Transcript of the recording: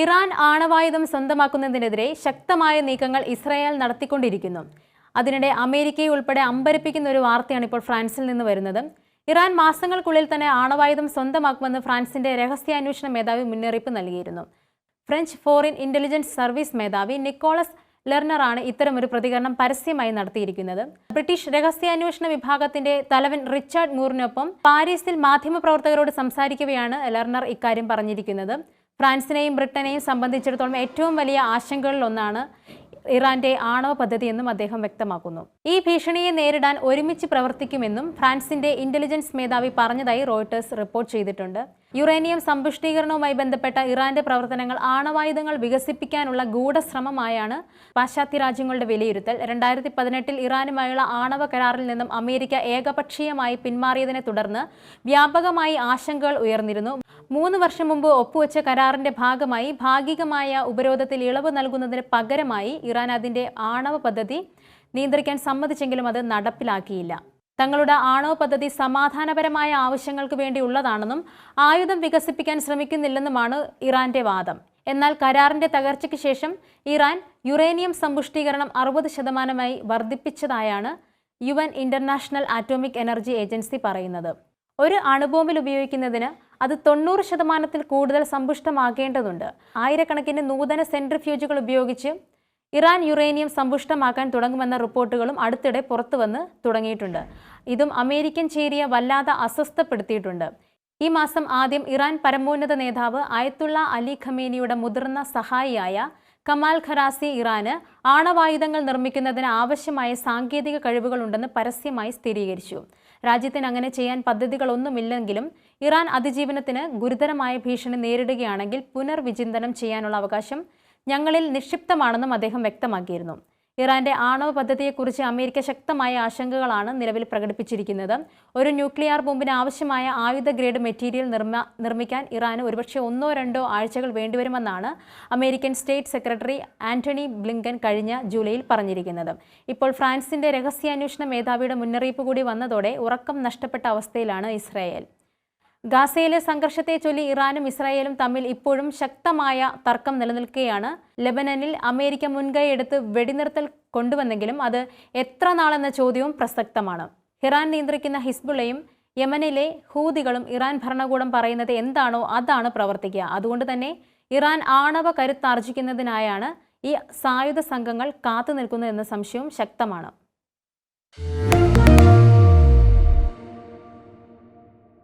Iran ആണവായുധം സ്വന്തമാക്കുന്നതിനെതിരെ ശക്തമായ നീക്കങ്ങൾ ഇസ്രായേൽ നടത്തിക്കൊണ്ടിരിക്കുന്നു. അതിനിടെ അമേരിക്കയെ ഉൾപ്പെടെ അമ്പരപ്പിക്കുന്ന ഒരു വാർത്തയാണ് ഇപ്പോൾ ഫ്രാൻസിൽ നിന്ന് വരുന്നത്. ഇറാൻ മാസങ്ങൾക്കുള്ളിൽ തന്നെ ആണവായുധം സ്വന്തമാക്കുമെന്ന് ഫ്രാൻസിന്റെ രഹസ്യാന്വേഷണ മേധാവി മുന്നറിയിപ്പ് നൽകിയിരുന്നു. ഫ്രഞ്ച് ഫോറിൻ ഇന്റലിജൻസ് സർവീസ് മേധാവി നിക്കോളസ് ലെർണറാണ് ഇത്തരമൊരു പ്രതികരണം പരസ്യമായി നടത്തിയിരിക്കുന്നത്. ബ്രിട്ടീഷ് രഹസ്യാന്വേഷണ വിഭാഗത്തിന്റെ തലവൻ റിച്ചാർഡ് മൂറിനൊപ്പം പാരീസിൽ മാധ്യമപ്രവർത്തകരോട് സംസാരിക്കവെയാണ് ലെർണർ ഇക്കാര്യം പറഞ്ഞിരിക്കുന്നത്. ഫ്രാൻസിനെയും ബ്രിട്ടനെയും സംബന്ധിച്ചിടത്തോളം ഏറ്റവും വലിയ ആശങ്കകളിൽ ഒന്നാണ് ഇറാന്റെ ആണവ പദ്ധതിയെന്നും അദ്ദേഹം വ്യക്തമാക്കുന്നു. ഈ ഭീഷണിയെ നേരിടാൻ ഒരുമിച്ച് പ്രവർത്തിക്കുമെന്നും ഫ്രാൻസിന്റെ ഇന്റലിജൻസ് മേധാവി പറഞ്ഞതായി റോയിട്ടേഴ്സ് റിപ്പോർട്ട് ചെയ്തിട്ടുണ്ട്. യുറേനിയം സമ്പുഷ്ടീകരണവുമായി ബന്ധപ്പെട്ട ഇറാന്റെ പ്രവർത്തനങ്ങൾ ആണവായുധങ്ങൾ വികസിപ്പിക്കാനുള്ള ഗൂഢശ്രമമായാണ് പാശ്ചാത്യ രാജ്യങ്ങളുടെ വിലയിരുത്തൽ. രണ്ടായിരത്തി പതിനെട്ടിൽ ഇറാനുമായുള്ള ആണവ കരാറിൽ നിന്നും അമേരിക്ക ഏകപക്ഷീയമായി പിന്മാറിയതിനെ തുടർന്ന് വ്യാപകമായി ആശങ്കകൾ ഉയർന്നിരുന്നു. മൂന്ന് വർഷം മുമ്പ് ഒപ്പുവെച്ച കരാറിന്റെ ഭാഗമായി ഭാഗികമായ ഉപരോധത്തിൽ ഇളവ് നൽകുന്നതിന് പകരമായി ഇറാൻ അതിന്റെ ആണവ പദ്ധതി നിയന്ത്രിക്കാൻ സമ്മതിച്ചെങ്കിലും അത് നടപ്പിലാക്കിയില്ല. തങ്ങളുടെ ആണവ പദ്ധതി സമാധാനപരമായ ആവശ്യങ്ങൾക്ക് വേണ്ടിയുള്ളതാണെന്നും ആയുധം വികസിപ്പിക്കാൻ ശ്രമിക്കുന്നില്ലെന്നുമാണ് ഇറാന്റെ വാദം. എന്നാൽ കരാറിന്റെ തകർച്ചയ്ക്ക് ശേഷം ഇറാൻ യുറേനിയം സമ്പുഷ്ടീകരണം അറുപത് ശതമാനമായി വർദ്ധിപ്പിച്ചതായാണ് U N International Atomic Energy Agency പറയുന്നത്. ഒരു അണുബോംബിൽ ഉപയോഗിക്കുന്നതിന് അത് തൊണ്ണൂറ് ശതമാനത്തിൽ കൂടുതൽ സമ്പുഷ്ടമാക്കേണ്ടതുണ്ട് ആയിരക്കണക്കിന് നൂതന സെൻട്രിഫ്യൂജുകൾ ഉപയോഗിച്ച് ഇറാൻ യുറേനിയം സമ്പുഷ്ടമാക്കാൻ തുടങ്ങുമെന്ന റിപ്പോർട്ടുകളും അടുത്തിടെ പുറത്തുവന്ന് തുടങ്ങിയിട്ടുണ്ട്. ഇതും അമേരിക്കൻ ചേരിയെ വല്ലാതെ അസ്വസ്ഥപ്പെടുത്തിയിട്ടുണ്ട്. ഈ മാസം ആദ്യം ഇറാൻ പരമോന്നത നേതാവ് ആയത്തുള്ള അലി ഖമേനിയുടെ മുതിർന്ന സഹായിയായ കമാൽ ഖറാസി ഇറാന് ആണവായുധങ്ങൾ നിർമ്മിക്കുന്നതിന് ആവശ്യമായ സാങ്കേതിക കഴിവുകളുണ്ടെന്ന് പരസ്യമായി സ്ഥിരീകരിച്ചു. രാജ്യത്തിന് അങ്ങനെ ചെയ്യാൻ പദ്ധതികളൊന്നുമില്ലെങ്കിലും ഇറാൻ അതിജീവനത്തിന് ഗുരുതരമായ ഭീഷണി നേരിടുകയാണെങ്കിൽ പുനർവിചിന്തനം ചെയ്യാനുള്ള അവകാശം ഞങ്ങളിൽ നിക്ഷിപ്തമാണെന്നും അദ്ദേഹം വ്യക്തമാക്കിയിരുന്നു. ഇറാന്റെ ആണവ പദ്ധതിയെക്കുറിച്ച് അമേരിക്ക ശക്തമായ ആശങ്കകളാണ് നിലവിൽ പ്രകടിപ്പിച്ചിരിക്കുന്നത്. ഒരു ന്യൂക്ലിയർ ബോംബിന് ആവശ്യമായ ആയുധ ഗ്രേഡ് മെറ്റീരിയൽ നിർമ്മ നിർമ്മിക്കാൻ ഇറാന് ഒരുപക്ഷെ ഒന്നോ രണ്ടോ ആഴ്ചകൾ വേണ്ടിവരുമെന്നാണ് American state secretary Antony Blinken കഴിഞ്ഞ ജൂലൈയിൽ പറഞ്ഞിരിക്കുന്നത്. ഇപ്പോൾ ഫ്രാൻസിന്റെ രഹസ്യാന്വേഷണ മേധാവിയുടെ മുന്നറിയിപ്പ് കൂടി വന്നതോടെ ഉറക്കം നഷ്ടപ്പെട്ട അവസ്ഥയിലാണ് ഇസ്രായേൽ. ഗാസയിലെ സംഘർഷത്തെ ചൊല്ലി ഇറാനും ഇസ്രായേലും തമ്മിൽ ഇപ്പോഴും ശക്തമായ തർക്കം നിലനിൽക്കുകയാണ്. ലെബനനിൽ അമേരിക്ക മുൻകൈയെടുത്ത് വെടിനിർത്തൽ കൊണ്ടുവന്നെങ്കിലും അത് എത്ര നാളെന്ന ചോദ്യവും പ്രസക്തമാണ്. ഇറാൻ നിയന്ത്രിക്കുന്ന ഹിസ്ബുള്ളയും യമനിലെ ഹൂതികളും ഇറാൻ ഭരണകൂടം പറയുന്നത് എന്താണോ അതാണ് പ്രവർത്തിക്കുക. അതുകൊണ്ട് തന്നെ ഇറാൻ ആണവ കരുത്താർജിക്കുന്നതിനായാണ് ഈ സായുധ സംഘങ്ങൾ കാത്തു നിൽക്കുന്നത് സംശയവും ശക്തമാണ്.